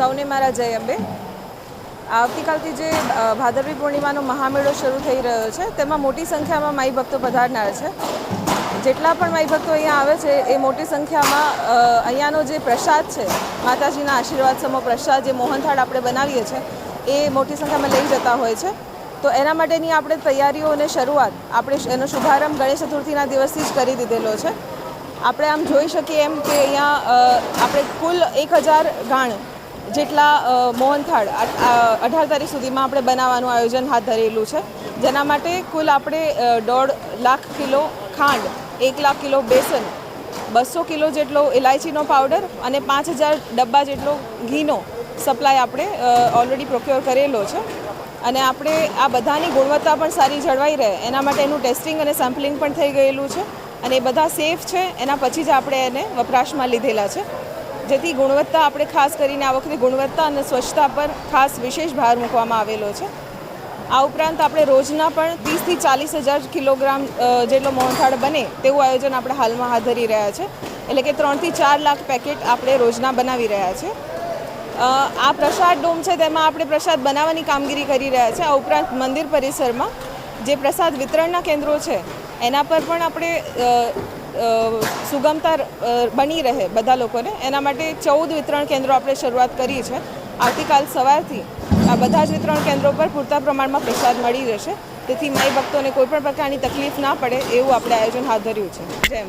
સૌને મારા જય અંબે. આવતીકાલથી જે ભાદરવી પૂર્ણિમાનો મહામેળો શરૂ થઈ રહ્યો છે, તેમાં મોટી સંખ્યામાં માઈ ભક્તો પધારનાર છે. જેટલા પણ માઈ ભક્તો અહીંયા આવે છે, એ મોટી સંખ્યામાં અહીંયાનો જે પ્રસાદ છે, માતાજીના આશીર્વાદ સમો પ્રસાદ જે મોહનથાળ આપણે બનાવીએ છીએ એ મોટી સંખ્યામાં લઈ જતા હોય છે. તો એના માટેની આપણે તૈયારીઓ અને શરૂઆત આપણે એનો શુભારંભ ગણેશ ચતુર્થીના દિવસથી જ કરી દીધેલો છે. આપણે આમ જોઈ શકીએ એમ કે અહીંયા આપણે કુલ એક હજાર ગાણ જેટલા મોહનથાળ અઢાર તારીખ સુધીમાં આપણે બનાવવાનું આયોજન હાથ ધરેલું છે. જેના માટે કુલ આપણે દોઢ લાખ કિલો ખાંડ, એક લાખ કિલો બેસન, બસો કિલો જેટલો ઇલાયચીનો પાવડર અને પાંચ હજાર ડબ્બા જેટલો ઘીનો સપ્લાય આપણે ઓલરેડી પ્રોક્યોર કરેલો છે. અને આપણે આ બધાની ગુણવત્તા પણ સારી જળવાઈ રહે. એના માટે એનું ટેસ્ટિંગ અને સેમ્પલિંગ પણ થઈ ગયેલું છે. અને એ બધા સેફ છે. એના પછી જ આપણે એને વપરાશમાં લીધેલા છે. જેથી ગુણવત્તા આપણે ખાસ કરીને આ વખતે ગુણવત્તા અને સ્વચ્છતા પર ખાસ વિશેષ ભાર મૂકવામાં આવેલો છે. આ ઉપરાંત આપણે રોજના પણ ત્રીસથી ચાલીસ હજાર કિલોગ્રામ જેટલો મોહનથાળ બને તેવું આયોજન આપણે હાલમાં હાથ ધરી રહ્યા છે. એટલે કે ત્રણથી ચાર લાખ પેકેટ આપણે રોજના બનાવી રહ્યા છે. આ પ્રસાદ ડોમ છે તેમાં આપણે પ્રસાદ બનાવવાની કામગીરી કરી રહ્યા છે. આ ઉપરાંત મંદિર પરિસરમાં જે પ્રસાદ વિતરણના કેન્દ્રો છે, એના પર પણ આપણે સુગમતા બની રહે બધા લોકોને. એના માટે ચૌદ વિતરણ કેન્દ્રો આપણે શરૂઆત કરી છે. આવતીકાલ સવારથી આ બધા જ વિતરણ કેન્દ્રો પર પૂરતા પ્રમાણમાં પ્રસાદ મળી રહેશે. તેથી માઈ ભક્તોને કોઈપણ પ્રકારની તકલીફ ના પડે એવું આપણે આયોજન હાથ ધર્યું છે. જેમ